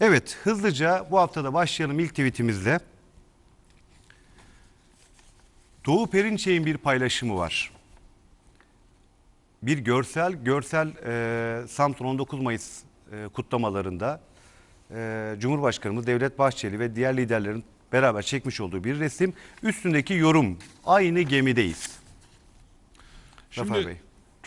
Evet hızlıca bu haftada başlayalım ilk tweetimizle. Doğu Perinçek'in bir paylaşımı var. Bir görsel, görsel e, Samsun 19 Mayıs e, kutlamalarında e, Cumhurbaşkanımız Devlet Bahçeli ve diğer liderlerin beraber çekmiş olduğu bir resim. Üstündeki yorum aynı gemideyiz. Zafer Şimdi Bey.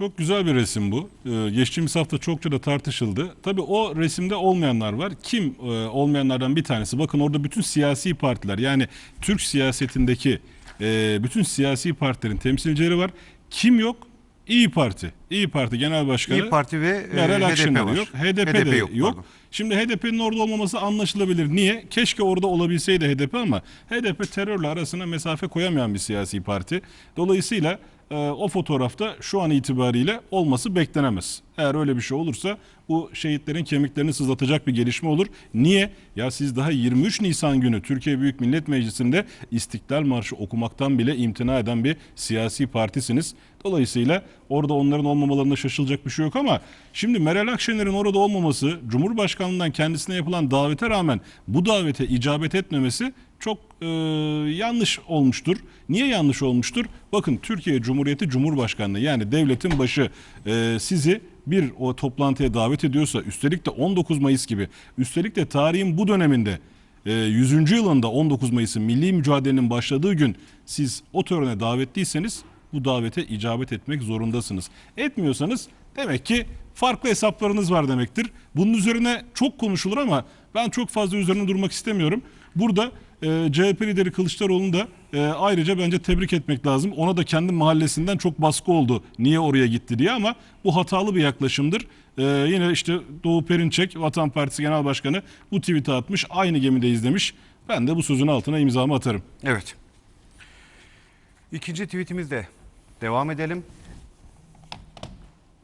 Çok güzel bir resim bu. Ee, geçtiğimiz hafta çokça da tartışıldı. Tabii o resimde olmayanlar var. Kim e, olmayanlardan bir tanesi? Bakın orada bütün siyasi partiler yani Türk siyasetindeki e, bütün siyasi partilerin temsilcileri var. Kim yok? İyi Parti. İyi Parti Genel Başkanı. İyi Parti ve e, Meral HDP var. yok. HDP, de yok. pardon. Şimdi HDP'nin orada olmaması anlaşılabilir. Niye? Keşke orada olabilseydi HDP ama HDP terörle arasına mesafe koyamayan bir siyasi parti. Dolayısıyla o fotoğrafta şu an itibariyle olması beklenemez. Eğer öyle bir şey olursa bu şehitlerin kemiklerini sızlatacak bir gelişme olur. Niye? Ya siz daha 23 Nisan günü Türkiye Büyük Millet Meclisi'nde İstiklal Marşı okumaktan bile imtina eden bir siyasi partisiniz. Dolayısıyla orada onların olmamalarında şaşılacak bir şey yok ama şimdi Meral Akşener'in orada olmaması, Cumhurbaşkanlığından kendisine yapılan davete rağmen bu davete icabet etmemesi çok e, yanlış olmuştur. Niye yanlış olmuştur? Bakın Türkiye Cumhuriyeti Cumhurbaşkanlığı yani devletin başı e, sizi bir o toplantıya davet ediyorsa üstelik de 19 Mayıs gibi üstelik de tarihin bu döneminde e, 100. yılında 19 Mayıs'ın milli mücadelenin başladığı gün siz o törene davetliyseniz bu davete icabet etmek zorundasınız. Etmiyorsanız demek ki farklı hesaplarınız var demektir. Bunun üzerine çok konuşulur ama ben çok fazla üzerine durmak istemiyorum. Burada e, CHP lideri Kılıçdaroğlu'nu da e, ayrıca bence tebrik etmek lazım. Ona da kendi mahallesinden çok baskı oldu. Niye oraya gitti diye ama bu hatalı bir yaklaşımdır. E, yine işte Doğu Perinçek Vatan Partisi Genel Başkanı bu tweet'i atmış. Aynı gemideyiz demiş. Ben de bu sözün altına imzamı atarım. Evet. İkinci tweetimizde devam edelim.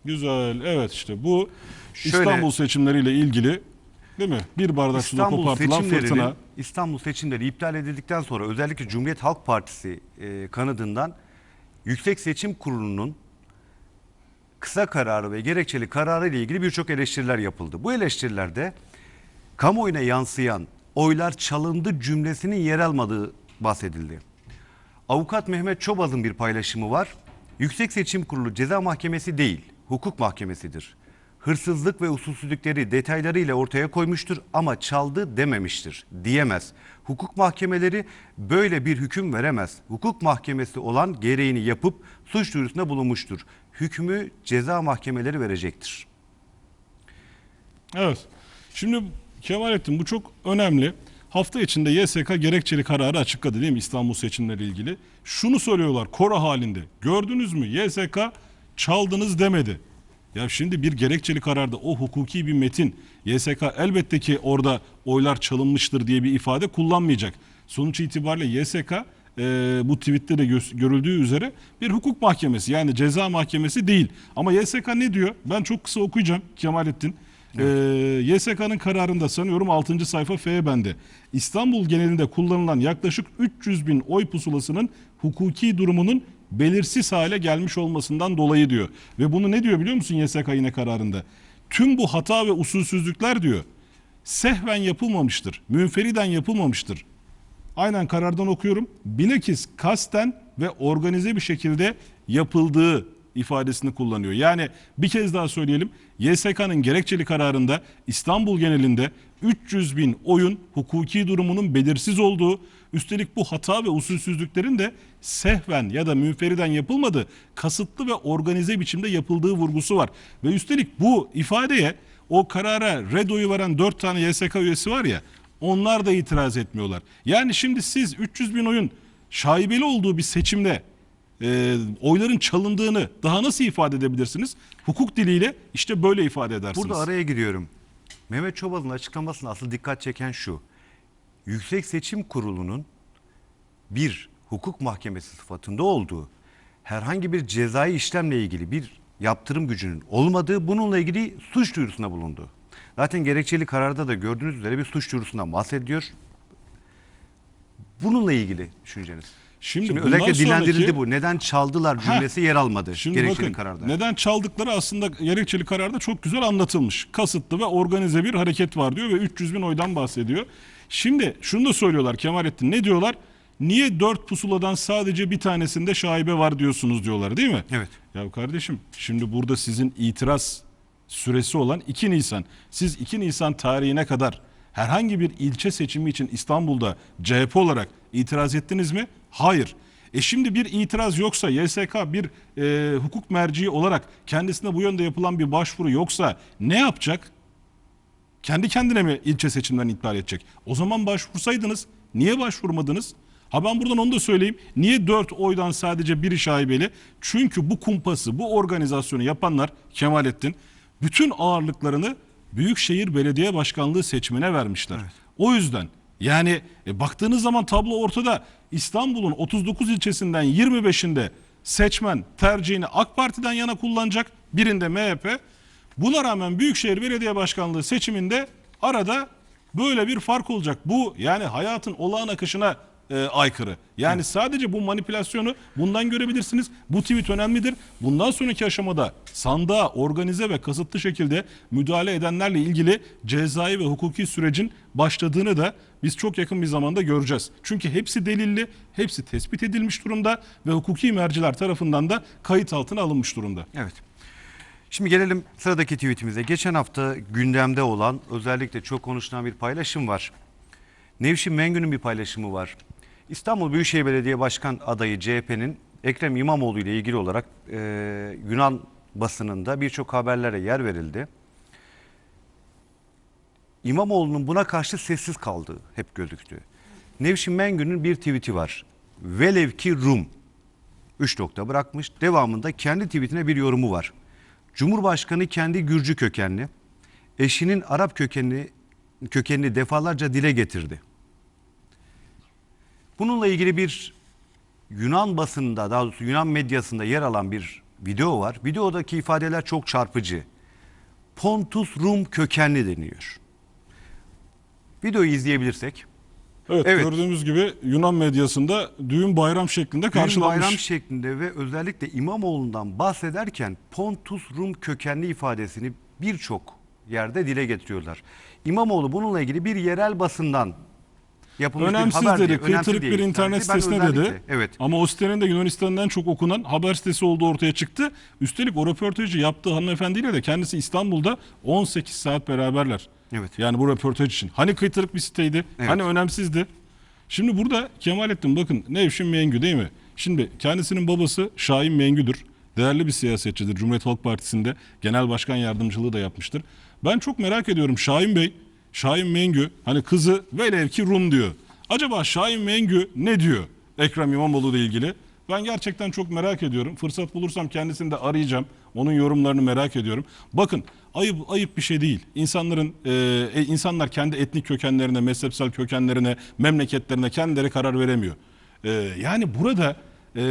Güzel. Evet işte bu Şöyle- İstanbul seçimleriyle ilgili değil mi? Bir bardak suda İstanbul kopartılan fırtına. İstanbul seçimleri iptal edildikten sonra özellikle Cumhuriyet Halk Partisi e, kanadından Yüksek Seçim Kurulu'nun kısa kararı ve gerekçeli kararı ile ilgili birçok eleştiriler yapıldı. Bu eleştirilerde kamuoyuna yansıyan oylar çalındı cümlesinin yer almadığı bahsedildi. Avukat Mehmet Çobaz'ın bir paylaşımı var. Yüksek Seçim Kurulu ceza mahkemesi değil, hukuk mahkemesidir. Hırsızlık ve usulsüzlükleri detaylarıyla ortaya koymuştur ama çaldı dememiştir, diyemez. Hukuk mahkemeleri böyle bir hüküm veremez. Hukuk mahkemesi olan gereğini yapıp suç duyurusunda bulunmuştur. Hükmü ceza mahkemeleri verecektir. Evet. Şimdi Kemalettin bu çok önemli. Hafta içinde YSK gerekçeli kararı açıkladı değil mi İstanbul seçimleri ilgili? Şunu söylüyorlar kora halinde. Gördünüz mü YSK çaldınız demedi. Ya şimdi bir gerekçeli kararda o hukuki bir metin YSK elbette ki orada oylar çalınmıştır diye bir ifade kullanmayacak. Sonuç itibariyle YSK e, bu tweette de gö- görüldüğü üzere bir hukuk mahkemesi yani ceza mahkemesi değil. Ama YSK ne diyor? Ben çok kısa okuyacağım Kemalettin. Ee, YSK'nın kararında sanıyorum 6. sayfa F bende. İstanbul genelinde kullanılan yaklaşık 300 bin oy pusulasının hukuki durumunun belirsiz hale gelmiş olmasından dolayı diyor. Ve bunu ne diyor biliyor musun YSK yine kararında? Tüm bu hata ve usulsüzlükler diyor sehven yapılmamıştır. Münferiden yapılmamıştır. Aynen karardan okuyorum. Bilakis kasten ve organize bir şekilde yapıldığı ifadesini kullanıyor. Yani bir kez daha söyleyelim. YSK'nın gerekçeli kararında İstanbul genelinde 300 bin oyun hukuki durumunun belirsiz olduğu, üstelik bu hata ve usulsüzlüklerin de sehven ya da münferiden yapılmadığı, kasıtlı ve organize biçimde yapıldığı vurgusu var. Ve üstelik bu ifadeye o karara redoyu veren 4 tane YSK üyesi var ya, onlar da itiraz etmiyorlar. Yani şimdi siz 300 bin oyun şaibeli olduğu bir seçimde e, oyların çalındığını daha nasıl ifade edebilirsiniz? Hukuk diliyle işte böyle ifade edersiniz. Burada araya giriyorum. Mehmet Çobaz'ın açıklamasına asıl dikkat çeken şu. Yüksek Seçim Kurulu'nun bir hukuk mahkemesi sıfatında olduğu, herhangi bir cezai işlemle ilgili bir yaptırım gücünün olmadığı, bununla ilgili suç duyurusunda bulundu. Zaten gerekçeli kararda da gördüğünüz üzere bir suç duyurusundan bahsediyor. Bununla ilgili düşünceniz. Şimdi, Şimdi özellikle dillendirildi sonraki- bu. Neden çaldılar cümlesi yer almadı Şimdi gerekçeli bakın kararda. neden çaldıkları aslında gerekçeli kararda çok güzel anlatılmış. Kasıtlı ve organize bir hareket var diyor ve 300 bin oydan bahsediyor. Şimdi şunu da söylüyorlar Kemalettin ne diyorlar? Niye dört pusuladan sadece bir tanesinde şaibe var diyorsunuz diyorlar değil mi? Evet. Ya kardeşim şimdi burada sizin itiraz süresi olan 2 Nisan. Siz 2 Nisan tarihine kadar herhangi bir ilçe seçimi için İstanbul'da CHP olarak itiraz ettiniz mi? Hayır. E şimdi bir itiraz yoksa YSK bir e, hukuk merciği olarak kendisine bu yönde yapılan bir başvuru yoksa ne yapacak? Kendi kendine mi ilçe seçimlerini iptal edecek? O zaman başvursaydınız niye başvurmadınız? Ha ben buradan onu da söyleyeyim. Niye 4 oydan sadece biri şaibeli? Çünkü bu kumpası, bu organizasyonu yapanlar Kemalettin bütün ağırlıklarını Büyükşehir Belediye Başkanlığı seçimine vermişler. O yüzden yani e, baktığınız zaman tablo ortada. İstanbul'un 39 ilçesinden 25'inde seçmen tercihini AK Parti'den yana kullanacak. Birinde MHP. Buna rağmen Büyükşehir Belediye Başkanlığı seçiminde arada böyle bir fark olacak. Bu yani hayatın olağan akışına e, aykırı. Yani sadece bu manipülasyonu bundan görebilirsiniz. Bu tweet önemlidir. Bundan sonraki aşamada sandığa organize ve kasıtlı şekilde müdahale edenlerle ilgili cezai ve hukuki sürecin başladığını da biz çok yakın bir zamanda göreceğiz. Çünkü hepsi delilli, hepsi tespit edilmiş durumda ve hukuki merciler tarafından da kayıt altına alınmış durumda. Evet. Şimdi gelelim sıradaki tweetimize. Geçen hafta gündemde olan özellikle çok konuşulan bir paylaşım var. Nevşin Mengü'nün bir paylaşımı var. İstanbul Büyükşehir Belediye Başkan adayı CHP'nin Ekrem İmamoğlu ile ilgili olarak e, Yunan basınında birçok haberlere yer verildi. İmamoğlu'nun buna karşı sessiz kaldığı hep gözüktü. Nevşin Mengü'nün bir tweet'i var. Velev ki Rum. 3 nokta bırakmış. Devamında kendi tweetine bir yorumu var. Cumhurbaşkanı kendi Gürcü kökenli, eşinin Arap kökenli kökenini defalarca dile getirdi. Bununla ilgili bir Yunan basınında, daha doğrusu Yunan medyasında yer alan bir video var. Videodaki ifadeler çok çarpıcı. Pontus Rum kökenli deniyor. Videoyu izleyebilirsek. Evet, Evet. gördüğümüz gibi Yunan medyasında düğün bayram şeklinde Düğün karşılanmış. bayram şeklinde ve özellikle İmamoğlu'ndan bahsederken Pontus Rum kökenli ifadesini birçok yerde dile getiriyorlar. İmamoğlu bununla ilgili bir yerel basından yapılmış Önemsiz bir haber dedi, kıytırık diye bir internet. Ben sitesine özellikle- dedi. Evet. Ama o sitenin de Yunanistan'dan en çok okunan haber sitesi olduğu ortaya çıktı. Üstelik o röportajı yaptığı hanımefendiyle de kendisi İstanbul'da 18 saat beraberler. Evet. Yani bu röportaj için. Hani kıytırık bir siteydi, Evet. hani önemsizdi. Şimdi burada Kemalettin bakın Nevşin Mengü değil mi? Şimdi kendisinin babası Şahin Mengü'dür. Değerli bir siyasetçidir. Cumhuriyet Halk Partisi'nde genel başkan yardımcılığı da yapmıştır. Ben çok merak ediyorum Şahin Bey, Şahin Mengü hani kızı velev ki Rum diyor. Acaba Şahin Mengü ne diyor Ekrem İmamoğlu ile ilgili? Ben gerçekten çok merak ediyorum. Fırsat bulursam kendisini de arayacağım. Onun yorumlarını merak ediyorum. Bakın ayıp ayıp bir şey değil. İnsanların e, e, insanlar kendi etnik kökenlerine, mezhepsel kökenlerine, memleketlerine kendileri karar veremiyor. E, yani burada e,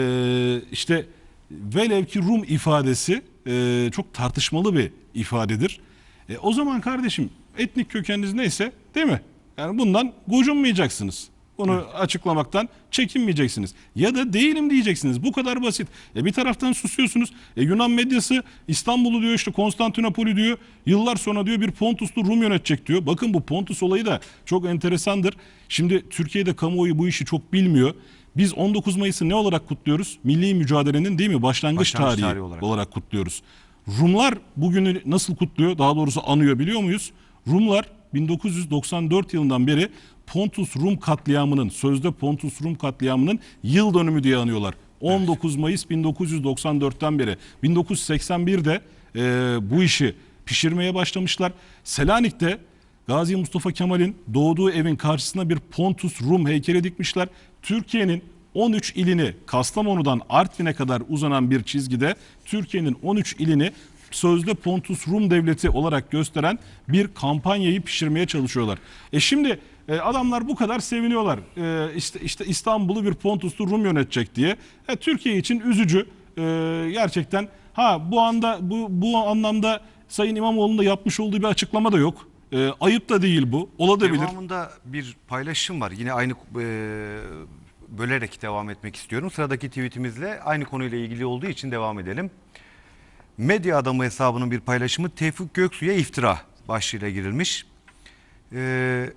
işte velev ki Rum ifadesi e, çok tartışmalı bir ifadedir. E, o zaman kardeşim etnik kökeniniz neyse değil mi? Yani bundan gocunmayacaksınız. Bunu açıklamaktan çekinmeyeceksiniz. Ya da değilim diyeceksiniz. Bu kadar basit. E bir taraftan susuyorsunuz. E Yunan medyası İstanbul'u diyor işte Konstantinopol'ü diyor. Yıllar sonra diyor bir Pontuslu Rum yönetecek diyor. Bakın bu Pontus olayı da çok enteresandır. Şimdi Türkiye'de kamuoyu bu işi çok bilmiyor. Biz 19 Mayıs'ı ne olarak kutluyoruz? Milli mücadelenin değil mi? Başlangıç, Başlangıç tarihi, tarihi olarak. olarak kutluyoruz. Rumlar bugünü nasıl kutluyor? Daha doğrusu anıyor biliyor muyuz? Rumlar 1994 yılından beri Pontus Rum katliamının, sözde Pontus Rum katliamının yıl dönümü diye anıyorlar. 19 Mayıs 1994'ten beri. 1981'de e, bu işi pişirmeye başlamışlar. Selanik'te Gazi Mustafa Kemal'in doğduğu evin karşısına bir Pontus Rum heykeli dikmişler. Türkiye'nin 13 ilini Kastamonu'dan Artvin'e kadar uzanan bir çizgide Türkiye'nin 13 ilini sözde Pontus Rum devleti olarak gösteren bir kampanyayı pişirmeye çalışıyorlar. E şimdi e, adamlar bu kadar seviniyorlar. E, işte işte İstanbul'u bir Pontuslu Rum yönetecek diye. E, Türkiye için üzücü. E, gerçekten ha bu anda bu bu anlamda Sayın İmamoğlu'nun da yapmış olduğu bir açıklama da yok. E, ayıp da değil bu. Olabilir. Devamında bir paylaşım var. Yine aynı e, bölerek devam etmek istiyorum. Sıradaki tweetimizle aynı konuyla ilgili olduğu için devam edelim. Medya adamı hesabının bir paylaşımı Tevfik Göksu'ya iftira başlığıyla girilmiş. Ee,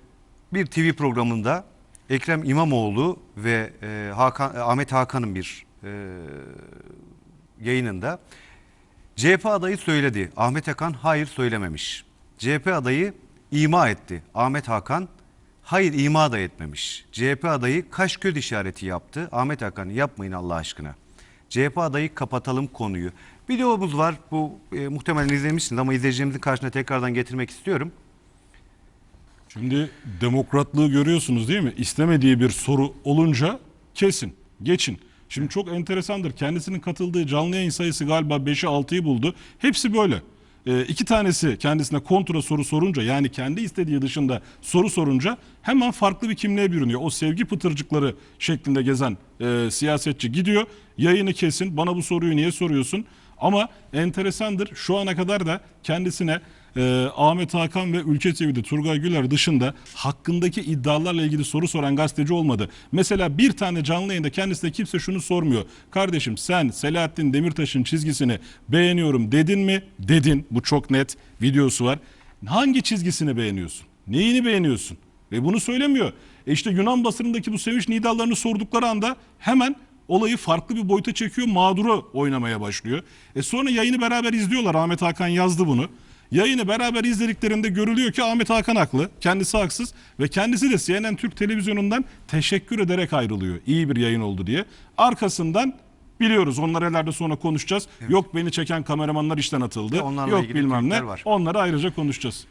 bir TV programında Ekrem İmamoğlu ve e, Hakan, Ahmet Hakan'ın bir e, yayınında CHP adayı söyledi. Ahmet Hakan hayır söylememiş. CHP adayı ima etti. Ahmet Hakan hayır ima da etmemiş. CHP adayı kaş göz işareti yaptı. Ahmet Hakan yapmayın Allah aşkına. CHP adayı kapatalım konuyu. Videomuz var. Bu e, muhtemelen izlemişsiniz ama izleyicilerimizin karşısına tekrardan getirmek istiyorum. Şimdi demokratlığı görüyorsunuz değil mi? İstemediği bir soru olunca kesin, geçin. Şimdi çok enteresandır. Kendisinin katıldığı canlı yayın sayısı galiba 5'i 6'yı buldu. Hepsi böyle. Ee, iki tanesi kendisine kontra soru sorunca yani kendi istediği dışında soru sorunca hemen farklı bir kimliğe bürünüyor. O sevgi pıtırcıkları şeklinde gezen e, siyasetçi gidiyor. Yayını kesin bana bu soruyu niye soruyorsun? Ama enteresandır şu ana kadar da kendisine e, Ahmet Hakan ve Ülke TV'de Turgay Güler dışında hakkındaki iddialarla ilgili soru soran gazeteci olmadı. Mesela bir tane canlı yayında kendisine kimse şunu sormuyor. Kardeşim sen Selahattin Demirtaş'ın çizgisini beğeniyorum dedin mi? Dedin. Bu çok net. Videosu var. Hangi çizgisini beğeniyorsun? Neyini beğeniyorsun? Ve bunu söylemiyor. E işte Yunan basınındaki bu sevinç nidalarını sordukları anda hemen olayı farklı bir boyuta çekiyor. Mağduru oynamaya başlıyor. E sonra yayını beraber izliyorlar. Ahmet Hakan yazdı bunu. Yayını beraber izlediklerinde görülüyor ki Ahmet Hakan haklı. Kendisi haksız ve kendisi de CNN Türk televizyonundan teşekkür ederek ayrılıyor. İyi bir yayın oldu diye. Arkasından biliyoruz onları herhalde sonra konuşacağız. Yok beni çeken kameramanlar işten atıldı. Onlarla Yok bilmem ne. var. Onları ayrıca konuşacağız.